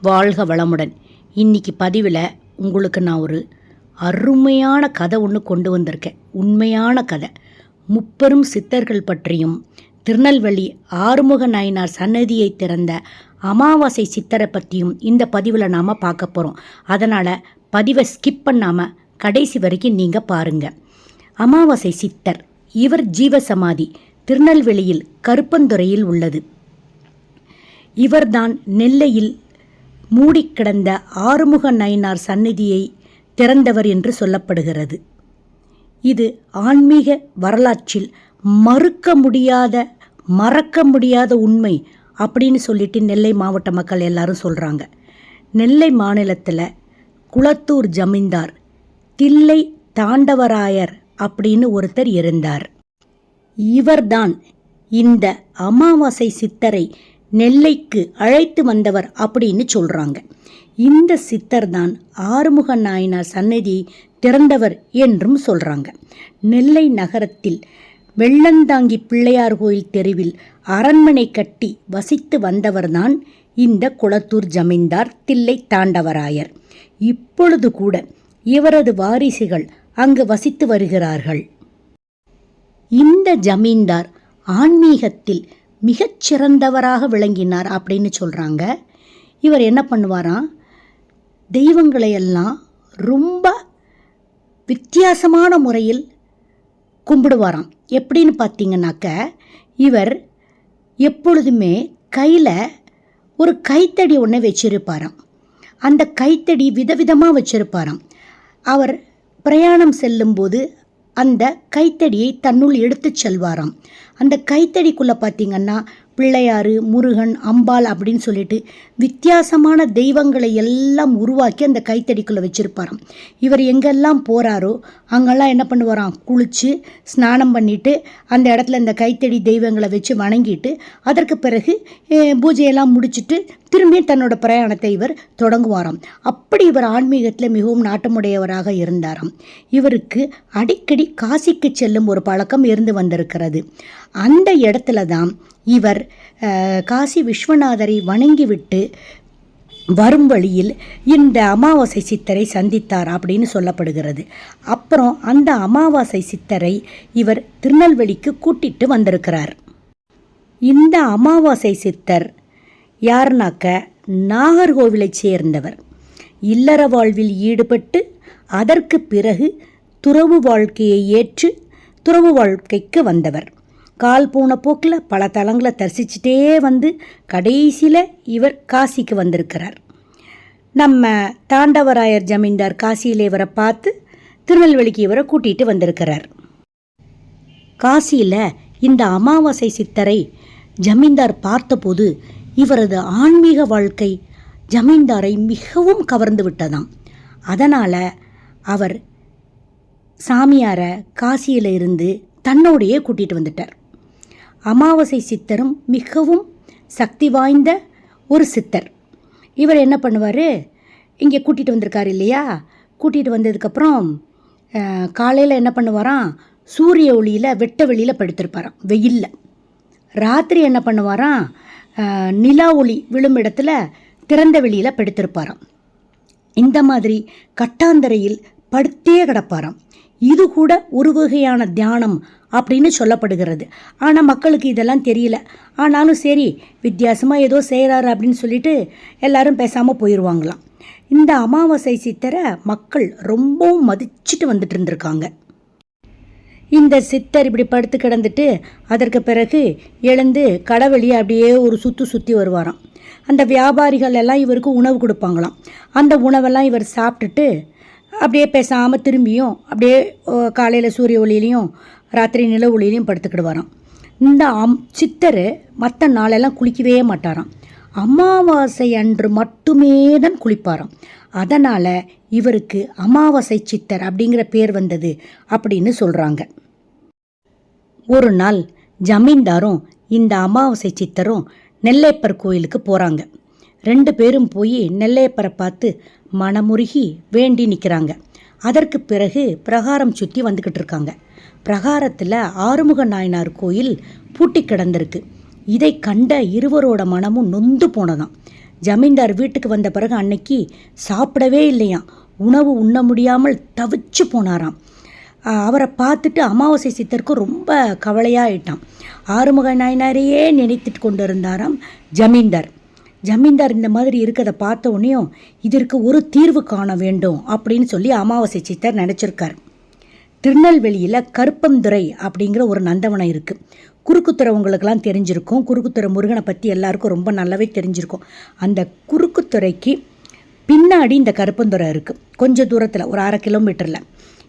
வாழ்க வளமுடன். இன்னைக்கு பதிவில் உங்களுக்கு நான் ஒரு அருமையான கதை ஒன்று கொண்டு வந்திருக்கேன். உண்மையான கதை. முப்பெரும் சித்தர்கள் பற்றியும் திருநெல்வேலி ஆறுமுக நாயனார் சன்னதியை திறந்த அமாவாசை சித்தரை பற்றியும் இந்த பதிவில் நாம் பார்க்க போகிறோம் அதனால் பதிவை ஸ்கிப் பண்ணாமல் கடைசி வரைக்கும் நீங்கள் பாருங்கள் அமாவாசை சித்தர் இவர் ஜீவசமாதி திருநெல்வேலியில் கருப்பந்துறையில் உள்ளது. இவர்தான் நெல்லையில் மூடிக்கிடந்த ஆறுமுக நயினார் சந்நிதியை திறந்தவர் என்று சொல்லப்படுகிறது. இது ஆன்மீக வரலாற்றில் மறுக்க முடியாத மறக்க முடியாத உண்மை அப்படின்னு சொல்லிட்டு நெல்லை மாவட்ட மக்கள் எல்லாரும் சொல்கிறாங்க நெல்லை மாநிலத்தில் குளத்தூர் ஜமீன்தார் தில்லை தாண்டவராயர் அப்படின்னு ஒருத்தர் இருந்தார். இவர்தான் இந்த அமாவாசை சித்தரை நெல்லைக்கு அழைத்து வந்தவர் அப்படின்னு சொல்றாங்க. இந்த சித்தர் தான் ஆறுமுக நாயனார் சன்னதியை திறந்தவர் என்றும் சொல்றாங்க. நெல்லை நகரத்தில் வெள்ளந்தாங்கி பிள்ளையார் கோயில் தெருவில் அரண்மனை கட்டி வசித்து வந்தவர்தான் இந்த குளத்தூர் ஜமீன்தார் தில்லை தாண்டவராயர். இப்பொழுது கூட இவரது வாரிசுகள் அங்கு வசித்து வருகிறார்கள். இந்த ஜமீன்தார் ஆன்மீகத்தில் மிகச்சிறந்தவராக விளங்கினார் அப்படின்னு சொல்கிறாங்க இவர் என்ன பண்ணுவாராம் தெய்வங்களையெல்லாம் ரொம்ப வித்தியாசமான முறையில் கும்பிடுவாராம். எப்படின்னு பார்த்தீங்கன்னாக்க இவர் எப்பொழுதுமே கையில் ஒரு கைத்தடி ஒன்று வச்சிருப்பாராம். அந்த கைத்தடி விதவிதமாக வச்சிருப்பாராம். அவர் பிரயாணம் செல்லும்போது அந்த கைத்தடியை தன்னுள் எடுத்துச் செல்வாராம். அந்த கைத்தடிக்குள்ளே பார்த்தீங்கன்னா பிள்ளையாரு முருகன் அம்பாள் அப்படின்னு சொல்லிட்டு வித்தியாசமான தெய்வங்களை எல்லாம் உருவாக்கி அந்த கைத்தடிக்குள்ளே வச்சுருப்பாராம். இவர் எங்கெல்லாம் போகிறாரோ அங்கெல்லாம் என்ன பண்ணுவாராம்? குளித்து ஸ்நானம் பண்ணிட்டு அந்த இடத்துல இந்த கைத்தடி தெய்வங்களை வச்சு வணங்கிட்டு அதற்கு பிறகு பூஜையெல்லாம் முடிச்சிட்டு திரும்பி தன்னோட பிரயாணத்தை இவர் தொடங்குவாராம். அப்படி இவர் ஆன்மீகத்தில் மிகவும் நாட்டமுடையவராக இருந்தாராம். இவருக்கு அடிக்கடி காசிக்கு செல்லும் ஒரு பழக்கம் இருந்து வந்திருக்கிறது. அந்த இடத்துல தான் இவர் காசி விஸ்வநாதரை வணங்கிவிட்டு வரும் வழியில் இந்த அமாவாசை சித்தரை சந்தித்தார் அப்படின்னு சொல்லப்படுகிறது. அப்புறம் அந்த அமாவாசை சித்தரை இவர் திருநெல்வேலிக்கு கூட்டிட்டு வந்திருக்கிறார். இந்த அமாவாசை சித்தர் யாருனாக்க? நாகர்கோவிலைச் சேர்ந்தவர். இல்லற வாழ்வில் ஈடுபட்டு அதற்கு பிறகு துறவு வாழ்க்கையை ஏற்று துறவு வாழ்க்கைக்கு வந்தவர். கால் போன போக்கில் பல தலங்களை தரிசிச்சிட்டே வந்து கடைசியில் இவர் காசிக்கு வந்திருக்கிறார். நம்ம தாண்டவராயர் ஜமீன்தார் காசியில் இவரை பார்த்து திருநெல்வேலிக்கு இவரை கூட்டிகிட்டு வந்திருக்கிறார். காசியில் இந்த அமாவாசை சித்தரை ஜமீன்தார் பார்த்தபோது இவரது ஆன்மீக வாழ்க்கை ஜமீன்தாரை மிகவும் கவர்ந்து விட்டதாம். அதனால் அவர் சாமியாரை காசியில் இருந்து தன்னோடையே கூட்டிகிட்டு வந்துட்டார். அமாவாசை சித்தரும் மிகவும் சக்தி வாய்ந்த ஒரு சித்தர். இவர் என்ன பண்ணுவார்? இங்கே கூட்டிகிட்டு வந்திருக்காரு இல்லையா? கூட்டிகிட்டு வந்ததுக்கப்புறம் காலையில் என்ன பண்ணுவாராம்? சூரிய ஒளியில் வெட்ட வெளியில் படுத்திருப்பாராம் வெயிலில். ராத்திரி என்ன பண்ணுவாராம்? நிலா ஒளி விழும் இடத்துல திறந்த வெளியில் படுத்திருப்பாராம். இந்த மாதிரி கட்டாந்தரையில் படுத்தே கிடப்பாராம். இது கூட ஒரு வகையான தியானம் அப்படின்னு சொல்லப்படுகிறது. ஆனால் மக்களுக்கு இதெல்லாம் தெரியல. ஆனாலும் சரி வித்தியாசமாக ஏதோ செய்கிறாரு அப்படின்னு சொல்லிட்டு எல்லாரும் பேசாமல் போயிடுவாங்களாம் இந்த அமாவாசை சித்தரை மக்கள் ரொம்பவும் மதிச்சுட்டு வந்துட்டு இருந்திருக்காங்க. இந்த சித்தர் இப்படி படுத்து கிடந்துட்டு அதற்கு பிறகு எழுந்து கடவெளியை அப்படியே ஒரு சுற்று சுற்றி வருவாராம். அந்த வியாபாரிகள் எல்லாம் இவருக்கு உணவு கொடுப்பாங்களாம். அந்த உணவெல்லாம் இவர் சாப்பிட்டுட்டு அப்படியே பேசாமல் திரும்பியும் அப்படியே காலையில் சூரிய ஒளியிலையும் ராத்திரி நில ஒளியிலையும் படுத்துக்கிடுவாராம். இந்த அம் சித்தர் மற்ற நாளெல்லாம் குளிக்கவே மாட்டாராம். அமாவாசை அன்று மட்டுமே தான் குளிப்பாராம். அதனால் இவருக்கு அமாவாசை சித்தர் அப்படிங்கிற பேர் வந்தது அப்படின்னு சொல்கிறாங்க ஒரு நாள் ஜமீன்தாரும் இந்த அமாவாசை சித்தரும் நெல்லைப்பர் கோயிலுக்கு போகிறாங்க ரெண்டு பேரும் போய் நெல்லையப்பரை பார்த்து மனமுருகி வேண்டி நிற்கிறாங்க அதற்கு பிறகு பிரகாரம் சுற்றி வந்துக்கிட்டு இருக்காங்க. பிரகாரத்தில் ஆறுமுக நாயனார் கோயில் பூட்டி கிடந்திருக்கு. இதை கண்ட இருவரோட மனமும் நொந்து போனதாம். ஜமீன்தார் வீட்டுக்கு வந்த பிறகு அன்னைக்கு சாப்பிடவே இல்லையாம். உணவு உண்ண முடியாமல் தவிச்சு போனாராம். அவரை பார்த்துட்டு அமாவாசை சித்தருக்கு ரொம்ப கவலையாயிட்டான் ஆறுமுக நாயனாரையே நினைத்துட்டு கொண்டு இருந்தாராம் ஜமீன்தார். ஜமீன்தார் இந்த மாதிரி இருக்கிறத பார்த்த உடனேயும் இதற்கு ஒரு தீர்வு காண வேண்டும் அப்படின்னு சொல்லி அமாவாசை சித்தர் நினச்சிருக்கார். திருநெல்வேலியில் கருப்பந்துறை அப்படிங்கிற ஒரு நந்தவனம் இருக்குது குறுக்குத்துறவங்களுக்கெல்லாம் தெரிஞ்சிருக்கும். குறுக்குத்துறை முருகனை பற்றி எல்லாருக்கும் ரொம்ப நல்லாவே தெரிஞ்சிருக்கும். அந்த குறுக்குத்துறைக்கு பின்னாடி இந்த கருப்பந்துறை இருக்குது கொஞ்சம் தூரத்தில் ஒரு அரை கிலோமீட்டரில்.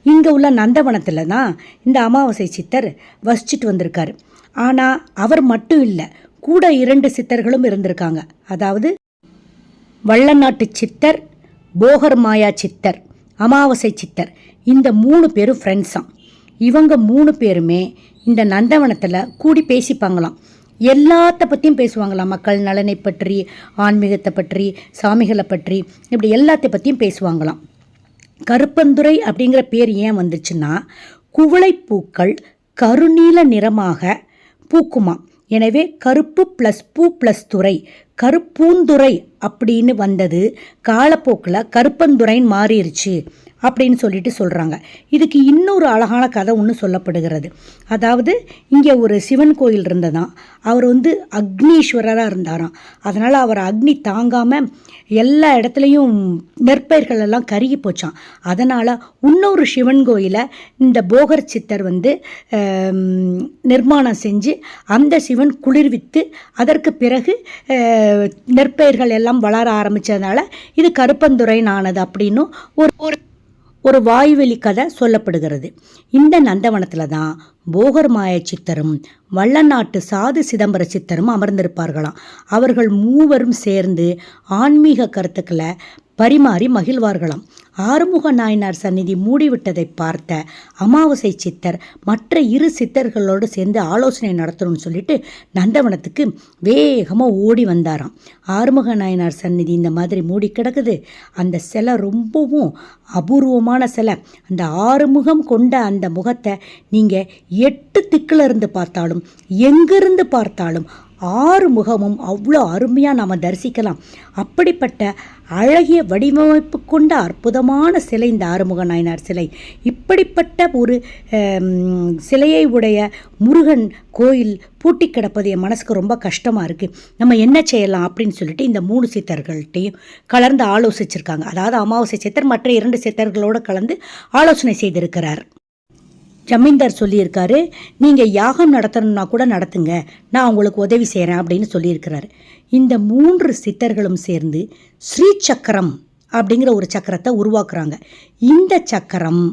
இங்கே உள்ள நந்தவனத்தில் தான் இந்த அமாவாசை சித்தர் வசிச்சுட்டு வந்திருக்காரு. ஆனால் அவர் மட்டும் இல்லை கூட இரண்டு சித்தர்களும் இருந்திருக்காங்க. அதாவது வள்ளநாட்டு சித்தர் போகர் மாயா சித்தர் அமாவாசை சித்தர். இந்த மூணு பேரும் ஃப்ரெண்ட்ஸாம் இவங்க மூணு பேருமே இந்த நந்தவனத்தில் கூடி பேசிப்பாங்களாம். எல்லாத்த பற்றியும் பேசுவாங்களாம். மக்கள் நலனை பற்றி ஆன்மீகத்தை பற்றி சாமிகளை பற்றி இப்படி எல்லாத்த பற்றியும் பேசுவாங்களாம். கருப்பந்துரை அப்படிங்கிற பேர் ஏன் வந்துச்சுன்னா குவளைப்பூக்கள் கருநீல நிறமாக பூக்குமா? எனவே கருப்பு ப்ளஸ் பூ ப்ளஸ் துறை கருப்பூந்துறை அப்படின்னு வந்தது. காலப்போக்கில் கருப்பந்துறைன்னு மாறிடுச்சு. அப்படின்னு சொல்லிட்டு சொல்கிறாங்க இதுக்கு இன்னொரு அழகான கதை ஒன்று சொல்லப்படுகிறது. அதாவது இங்கே ஒரு சிவன் கோயில் இருந்ததாம். அவர் வந்து அக்னீஸ்வரராக இருந்தாராம். அதனால் அவர் அக்னி தாங்காமல் எல்லா இடத்துலையும் நெற்பயிர்கள் எல்லாம் கருகி போச்சான் அதனால் இன்னொரு சிவன் கோயிலை இந்த போகர் சித்தர் வந்து நிர்மாணம் செஞ்சு அந்த சிவன் குளிர்வித்து அதற்கு பிறகு நெற்பயிர்கள் எல்லாம் வளர ஆரம்பித்ததுனால இது கருப்பந்துறைன்னு ஆனது அப்படின்னு ஒரு ஒரு ஒரு வாய்வெளி கதை சொல்லப்படுகிறது. இந்த நந்தவனத்தில் தான் போகர் மாய சித்தரும் வள்ளநாட்டு சாது சிதம்பர சித்தரும் அமர்ந்திருப்பார்களாம். அவர்கள் மூவரும் சேர்ந்து ஆன்மீக கருத்துக்களை பரிமாறி மகிழ்வார்களாம். ஆறுமுக நாயனார் சந்நிதி மூடிவிட்டதை பார்த்த அமாவாசை சித்தர் மற்ற இரு சித்தர்களோடு சேர்ந்து ஆலோசனை நடத்தணும்னு சொல்லிட்டு நந்தவனத்துக்கு வேகமாக ஓடி வந்தாராம். ஆறுமுக நாயனார் சந்நிதி இந்த மாதிரி மூடி கிடக்குது. அந்த சிலை ரொம்பவும் அபூர்வமான சிலை. அந்த ஆறுமுகம் கொண்ட அந்த முகத்தை நீங்கள் எட்டு திக்கில் இருந்து பார்த்தாலும் எங்கிருந்து பார்த்தாலும் ஆறு முகமும் அவ்வளோ அருமையாக நாம் தரிசிக்கலாம். அப்படிப்பட்ட அழகிய வடிவமைப்பு கொண்ட அற்புதமான சிலை இந்த ஆறுமுக நாயனார் சிலை. இப்படிப்பட்ட ஒரு சிலையை உடைய முருகன் கோயில் பூட்டி கிடப்பது என் மனசுக்கு ரொம்ப கஷ்டமாக இருக்குது நம்ம என்ன செய்யலாம் அப்படின்னு சொல்லிட்டு இந்த மூணு சித்தர்கள்ட்டையும் கலந்து ஆலோசிச்சிருக்காங்க. அதாவது அமாவாசை சித்தர் மற்ற இரண்டு சித்தர்களோடு கலந்து ஆலோசனை செய்திருக்கிறார். ஜமீன்தார் சொல்லியிருக்காரு நீங்கள் யாகம் நடத்தணும்னா கூட நடத்துங்க. நான் உங்களுக்கு உதவி செய்கிறேன் அப்படின்னு சொல்லியிருக்கிறார். இந்த மூன்று சித்தர்களும் சேர்ந்து ஸ்ரீ சக்கரம் அப்படிங்கிற ஒரு சக்கரத்தை உருவாக்குறாங்க. இந்த சக்கரம்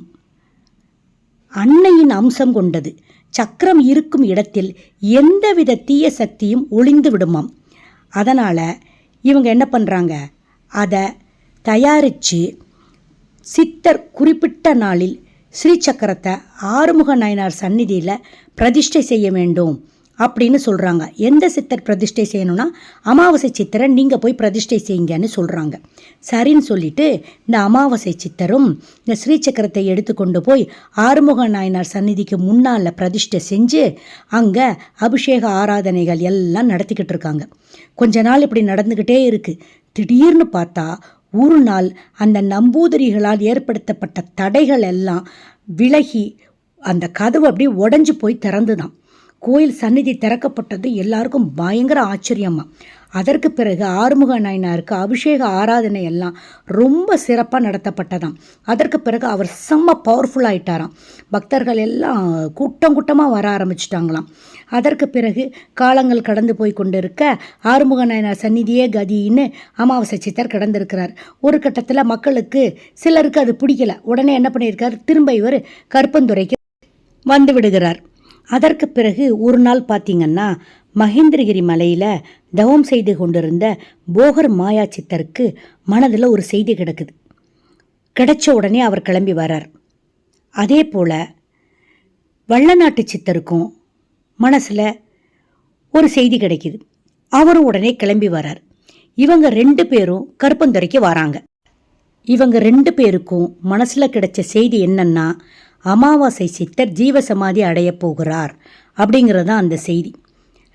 அன்னையின் அம்சம் கொண்டது. சக்கரம் இருக்கும் இடத்தில் எந்தவித தீய சக்தியும் ஒளிந்து விடுமாம். அதனால் இவங்க என்ன பண்ணுறாங்க அதை தயாரித்து சித்தர் குறிப்பிட்ட நாளில் ஸ்ரீசக்கரத்தை ஆறுமுக நாயனார் சந்நிதியில் பிரதிஷ்டை செய்ய வேண்டும் அப்படின்னு சொல்கிறாங்க எந்த சித்தர் பிரதிஷ்டை செய்யணும்னா அமாவாசை சித்தரை நீங்கள் போய் பிரதிஷ்டை செய்யுங்கன்னு சொல்கிறாங்க சரின்னு சொல்லிட்டு இந்த அமாவாசை சித்தரும் இந்த ஸ்ரீசக்கரத்தை எடுத்துக்கொண்டு போய் ஆறுமுக நாயனார் சந்நிதிக்கு முன்னால் பிரதிஷ்டை செஞ்சு அங்கே அபிஷேக ஆராதனைகள் எல்லாம் நடத்திக்கிட்டு இருக்காங்க. கொஞ்ச நாள் இப்படி நடந்துக்கிட்டே இருக்குது திடீர்னு பார்த்தா ஒரு நாள் அந்த நம்பூதிரிகளால் ஏற்படுத்தப்பட்ட தடைகள் எல்லாம் விலகி அந்த கதவு அப்படியே உடஞ்சி போய் திறந்துதான். கோயில் சந்நிதி திறக்கப்பட்டது எல்லாருக்கும் பயங்கர ஆச்சரியமா. அதற்கு பிறகு ஆறுமுக நாயனாருக்கு அபிஷேக ஆராதனை எல்லாம் ரொம்ப சிறப்பாக நடத்தப்பட்டதாம். அதற்கு பிறகு அவர் செம்ம பவர்ஃபுல்லாகிட்டாராம் பக்தர்கள் எல்லாம் கூட்டம் கூட்டமாக வர ஆரம்பிச்சிட்டாங்களாம். அதற்கு பிறகு காலங்கள் கடந்து போய் கொண்டிருக்க ஆறுமுக நாயனார் சந்நிதியே கதின்னு அமாவாசை சித்தர் கடந்திருக்கிறார். ஒரு கட்டத்தில் மக்களுக்கு சிலருக்கு அது பிடிக்கல. உடனே என்ன பண்ணியிருக்கார்? திரும்ப இவர் கற்பந்துரைக்கு வந்து விடுகிறார். அதற்கு பிறகு ஒரு நாள் பார்த்தீங்கன்னா மகேந்திரகிரி மலையில் தவம் செய்து கொண்டிருந்த போகர் மாயா சித்தருக்கு மனதில் ஒரு செய்தி கிடக்குது. கிடைச்ச உடனே அவர் கிளம்பி வரார். அதே போல் வள்ளநாட்டு சித்தருக்கும் மனசில் ஒரு செய்தி கிடைக்குது. அவரும் உடனே கிளம்பி வரார். இவங்க ரெண்டு பேரும் கருப்பந்துறைக்கு வராங்க. இவங்க ரெண்டு பேருக்கும் மனசில் கிடைச்ச செய்தி என்னன்னா அமாவாசை சித்தர் ஜீவசமாதி அடையப் போகிறார் அப்படிங்கிறது தான் அந்த செய்தி.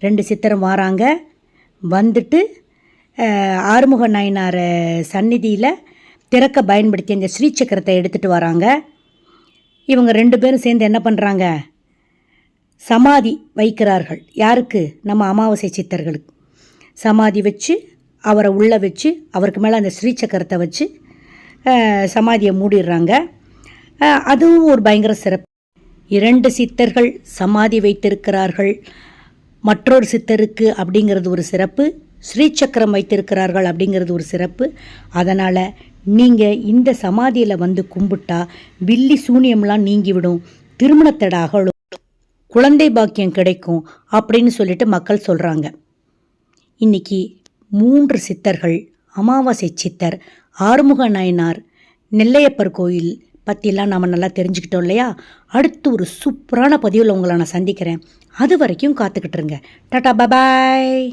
ரெண்டு சித்தரும் வராங்க. வந்துட்டு ஆறுமுக நாயனார் சந்நிதியில் திறக்க பயன்படுத்தி அந்த ஸ்ரீசக்கரத்தை எடுத்துகிட்டு வராங்க. இவங்க ரெண்டு பேரும் சேர்ந்து என்ன பண்ணுறாங்க சமாதி வைக்கிறார்கள். யாருக்கு? நம்ம அமாவாசை சித்தர்களுக்கு. சமாதி வச்சு அவரை உள்ளே வச்சு அவருக்கு மேலே அந்த ஸ்ரீசக்கரத்தை வச்சு சமாதியை மூடிடுறாங்க. அதுவும் ஒரு பயங்கர சிறப்பு. இரண்டு சித்தர்கள் சமாதி வைத்திருக்கிறார்கள். மற்றொரு சித்தருக்கு அப்படிங்கிறது ஒரு சிறப்பு. ஸ்ரீசக்கரம் வைத்திருக்கிறார்கள் அப்படிங்கிறது ஒரு சிறப்பு. அதனால் நீங்கள் இந்த சமாதியில் வந்து கும்பிட்டா வில்லி சூனியம்லாம் நீங்கிவிடும். திருமணத்தடை குழந்தை பாக்கியம் கிடைக்கும் அப்படின்னு சொல்லிட்டு மக்கள் சொல்கிறாங்க இன்னைக்கு மூன்று சித்தர்கள் அமாவாசை சித்தர் ஆறுமுக நாயனார் நெல்லையப்பர் கோயில் பற்றிலாம் நாம் நல்லா தெரிஞ்சுக்கிட்டோம் இல்லையா? அடுத்து ஒரு சூப்பரான பதிவில் உங்களை நான் சந்திக்கிறேன். அது வரைக்கும் காத்துக்கிட்டுருங்க டாட்டா பபாய்